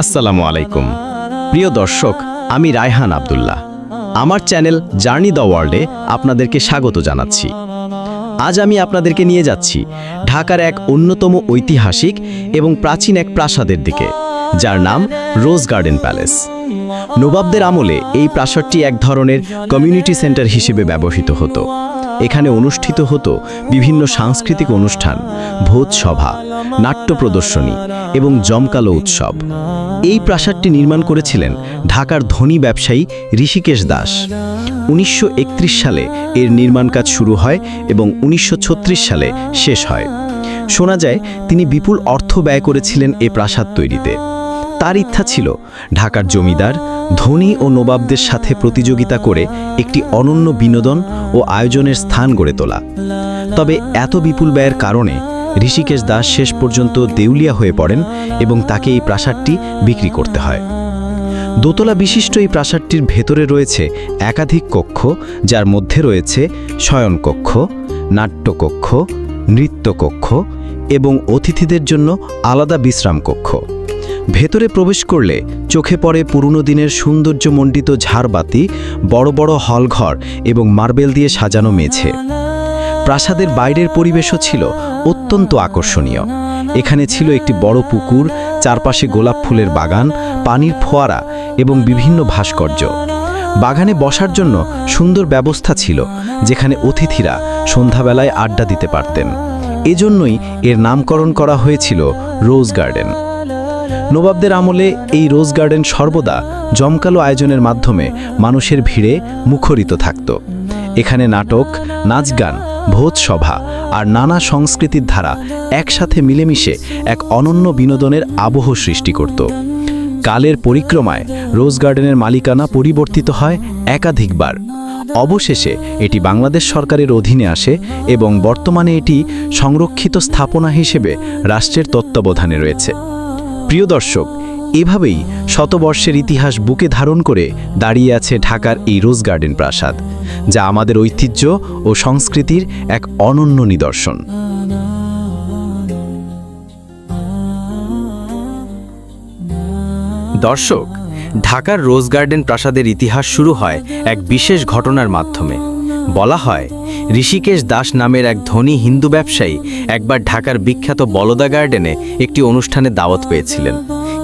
আসসালামু আলাইকুম। প্রিয় দর্শক, আমি রায়হান আবদুল্লাহ। আমার চ্যানেল জার্নি দ্য ওয়ার্ল্ডে আপনাদেরকে স্বাগত জানাচ্ছি। আজ আমি আপনাদেরকে নিয়ে যাচ্ছি ঢাকার এক অন্যতম ঐতিহাসিক এবং প্রাচীন এক প্রাসাদের দিকে, যার নাম রোজ গার্ডেন প্যালেস। নবাবদের আমলে এই প্রাসাদটি এক ধরনের কমিউনিটি সেন্টার হিসেবে ব্যবহৃত হতো। এখানে অনুষ্ঠিত হতো বিভিন্ন সাংস্কৃতিক অনুষ্ঠান, ভোজ সভা, নাট্য প্রদর্শনী এবং জমকালো উৎসব। এই প্রাসাদটি নির্মাণ করেছিলেন ঢাকার ধনী ব্যবসায়ী ঋষিকেশ দাস। উনিশশো একত্রিশ সালে এর নির্মাণ কাজ শুরু হয় এবং উনিশশো ছত্রিশ সালে শেষ হয়। শোনা যায়, তিনি বিপুল অর্থ ব্যয় করেছিলেন এ প্রাসাদ তৈরিতে। তার ইচ্ছা ছিল ঢাকার জমিদার, ধনী ও নবাবদের সাথে প্রতিযোগিতা করে একটি অনন্য বিনোদন ও আয়োজনের স্থান গড়ে তোলা। তবে এত বিপুল ব্যয়ের কারণে ঋষিকেশ দাস শেষ পর্যন্ত দেউলিয়া হয়ে পড়েন এবং তাকে এই প্রাসাদটি বিক্রি করতে হয়। দোতলা বিশিষ্ট এই প্রাসাদটির ভেতরে রয়েছে একাধিক কক্ষ, যার মধ্যে রয়েছে শয়নকক্ষ নাট্যকক্ষ নৃত্যকক্ষ এবং অতিথিদের জন্য আলাদা বিশ্রাম কক্ষ। ভেতরে প্রবেশ করলে চোখে পড়ে পুরনো দিনের সৌন্দর্যমণ্ডিত ঝাড়বাতি, বড় বড় হলঘর এবং মার্বেল দিয়ে সাজানো মেঝে। প্রাসাদের বাইরের পরিবেশও ছিল অত্যন্ত আকর্ষণীয়। এখানে ছিল একটি বড় পুকুর, চারপাশে গোলাপ ফুলের বাগান, পানির ফোয়ারা এবং বিভিন্ন ভাস্কর্য। বাগানে বসার জন্য সুন্দর ব্যবস্থা ছিল, যেখানে অতিথিরা সন্ধ্যাবেলায় আড্ডা দিতে পারতেন। এজন্যই এর নামকরণ করা হয়েছিল রোজ গার্ডেন। নবাবদের আমলে এই রোজ গার্ডেন সর্বদা জমকালো আয়োজনের মাধ্যমে মানুষের ভিড়ে মুখরিত থাকত। এখানে নাটক, নাচ গান ভোজ সভা আর নানা সংস্কৃতির ধারা একসাথে মিলেমিশে এক অনন্য বিনোদনের আবহ সৃষ্টি করত। কালের পরিক্রমায় রোজ গার্ডেনের মালিকানা পরিবর্তিত হয় একাধিকবার। অবশেষে এটি বাংলাদেশ সরকারের অধীনে আসে এবং বর্তমানে এটি সংরক্ষিত স্থাপনা হিসেবে রাষ্ট্রের তত্ত্বাবধানে রয়েছে। প্রিয় দর্শক, এভাবেই শতবর্ষের ইতিহাস বুকে ধারণ করে দাঁড়িয়ে আছে ঢাকার এই রোজ গার্ডেন প্রাসাদ। যা আমাদের ঐতিহ্য ও সংস্কৃতির এক অনন্য নিদর্শন। দর্শক, ঢাকার রোজ গার্ডেন প্রাসাদের ইতিহাস শুরু হয় এক বিশেষ ঘটনার মাধ্যমে। বলা হয়, ঋষিকেশ দাস নামের এক ধনী হিন্দু ব্যবসায়ী একবার ঢাকার বিখ্যাত বলদা গার্ডেনে একটি অনুষ্ঠানে দাওয়াত পেয়েছিলেন।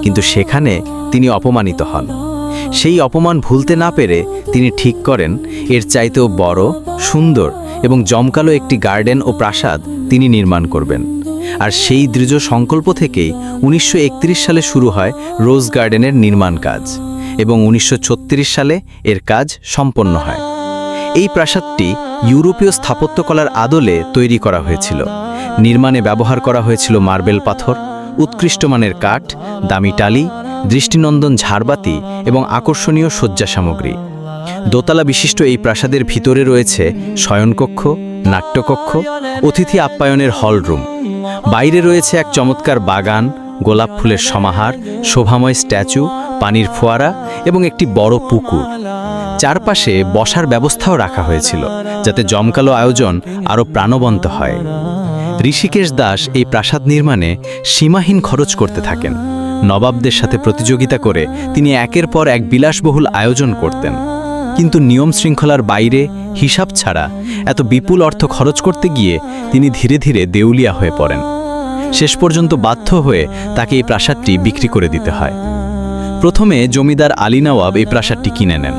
কিন্তু সেখানে তিনি অপমানিত হন। সেই অপমান ভুলতে না পেরে তিনি ঠিক করেন, এর চাইতেও বড়, সুন্দর এবং জমকালো একটি গার্ডেন ও প্রাসাদ তিনি নির্মাণ করবেন। আর সেই দৃঢ় সংকল্প থেকেই উনিশশো একত্রিশ সালে শুরু হয় রোজ গার্ডেনের নির্মাণ কাজ এবং উনিশশো ছত্রিশ সালে এর কাজ সম্পন্ন হয়। এই প্রাসাদটি ইউরোপীয় স্থাপত্যকলার আদলে তৈরি করা হয়েছিল। নির্মাণে ব্যবহার করা হয়েছিল মার্বেল পাথর উৎকৃষ্ট মানের কাঠ, দামি টালি দৃষ্টিনন্দন ঝাড়বাতি এবং আকর্ষণীয় শয্যা সামগ্রী দোতলা বিশিষ্ট এই প্রাসাদের ভিতরে রয়েছে শয়নকক্ষ, নাট্যকক্ষ, অতিথি আপ্যায়নের হল রুম। বাইরে রয়েছে এক চমৎকার বাগান, গোলাপ ফুলের সমাহার, শোভাময় স্ট্যাচু, পানির ফোয়ারা এবং একটি বড় পুকুর। চারপাশে বসার ব্যবস্থাও রাখা হয়েছিল, যাতে জমকালো আয়োজন আরও প্রাণবন্ত হয়। ঋষিকেশ দাস এই প্রাসাদ নির্মাণে সীমাহীন খরচ করতে থাকেন। নবাবদের সাথে প্রতিযোগিতা করে তিনি একের পর এক বিলাসবহুল আয়োজন করতেন। কিন্তু নিয়ম শৃঙ্খলার বাইরে, হিসাব ছাড়া, এত বিপুল অর্থ খরচ করতে গিয়ে তিনি ধীরে ধীরে দেউলিয়া হয়ে পড়েন। শেষ পর্যন্ত বাধ্য হয়ে তাকে এই প্রাসাদটি বিক্রি করে দিতে হয়। প্রথমে জমিদার আলী নওয়াব এই প্রাসাদটি কিনে নেন।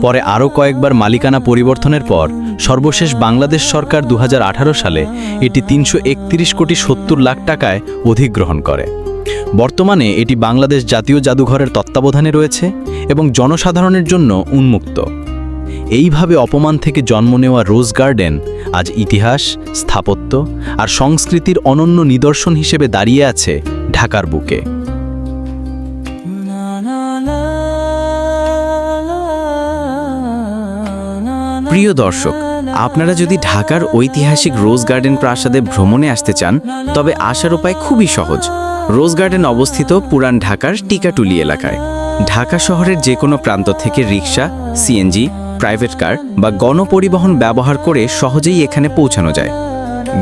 পরে আরও কয়েকবার মালিকানা পরিবর্তনের পর সর্বশেষ বাংলাদেশ সরকার দু হাজার আঠারো সালে এটি তিনশো একত্রিশ কোটি সত্তর লাখ টাকায় অধিগ্রহণ করে। বর্তমানে এটি বাংলাদেশ জাতীয় জাদুঘরের তত্ত্বাবধানে রয়েছে এবং জনসাধারণের জন্য উন্মুক্ত। এইভাবে অপমান থেকে জন্ম নেওয়া রোজ গার্ডেন আজ ইতিহাস, স্থাপত্য আর সংস্কৃতির অনন্য নিদর্শন হিসেবে দাঁড়িয়ে আছে ঢাকার বুকে। প্রিয় দর্শক, আপনারা যদি ঢাকার ঐতিহাসিক রোজ গার্ডেন প্রাসাদে ভ্রমণে আসতে চান, তবে আসার উপায় খুবই সহজ। রোজ গার্ডেন অবস্থিত পুরান ঢাকার টিকাটুলি এলাকায়। ঢাকা শহরের যে কোনো প্রান্ত থেকে রিক্সা সিএনজি প্রাইভেট কার বা গণপরিবহন ব্যবহার করে সহজেই এখানে পৌঁছানো যায়।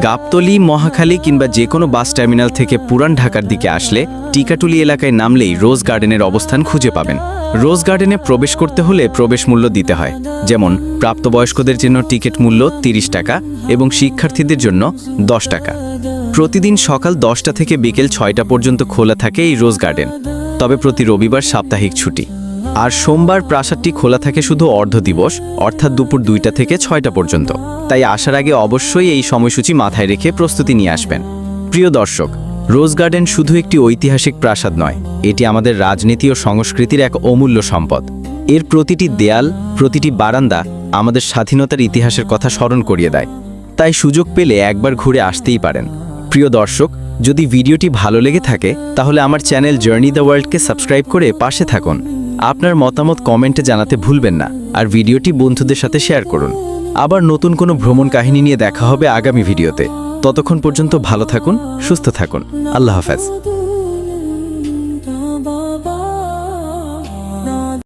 গাবতলি, মহাখালী কিংবা যে কোনো বাস টার্মিনাল থেকে পুরান ঢাকার দিকে আসলে টিকাটুলি এলাকায় নামলেই রোজ গার্ডেনের অবস্থান খুঁজে পাবেন। রোজ গার্ডেনে প্রবেশ করতে হলে প্রবেশ মূল্য দিতে হয়, যেমন প্রাপ্তবয়স্কদের জন্য টিকিট মূল্য ৩০ টাকা এবং শিক্ষার্থীদের জন্য দশ টাকা। প্রতিদিন সকাল দশটা থেকে বিকেল ছয়টা পর্যন্ত খোলা থাকে এই রোজ গার্ডেন। তবে প্রতি রবিবার সাপ্তাহিক ছুটি। আর সোমবার প্রাসাদটি খোলা থাকে শুধু অর্ধ দিবস, অর্থাৎ দুপুর দুইটা থেকে ছয়টা পর্যন্ত। তাই আসার আগে অবশ্যই এই সময়সূচি মাথায় রেখে প্রস্তুতি নিয়ে আসবেন। প্রিয় দর্শক, রোজ গার্ডেন শুধু একটি ঐতিহাসিক প্রাসাদ নয়, এটি আমাদের রাজনীতি ও সংস্কৃতির এক অমূল্য সম্পদ। এর প্রতিটি দেয়াল, প্রতিটি বারান্দা আমাদের স্বাধীনতার ইতিহাসের কথা স্মরণ করিয়ে দেয়। তাই সুযোগ পেলে একবার ঘুরে আসতেই পারেন। প্রিয় দর্শক, যদি ভিডিওটি ভালো লেগে থাকে, তাহলে আমার চ্যানেল জার্নি দ্য ওয়ার্ল্ডকে সাবস্ক্রাইব করে পাশে থাকুন। আপনার মতামত কমেন্টে জানাতে ভুলবেন না, আর ভিডিওটি বন্ধুদের সাথে শেয়ার করুন। আবার নতুন কোনো ভ্রমণ কাহিনী নিয়ে দেখা হবে আগামী ভিডিওতে। ততক্ষণ পর্যন্ত ভালো থাকুন, সুস্থ থাকুন। আল্লাহ হাফেজ।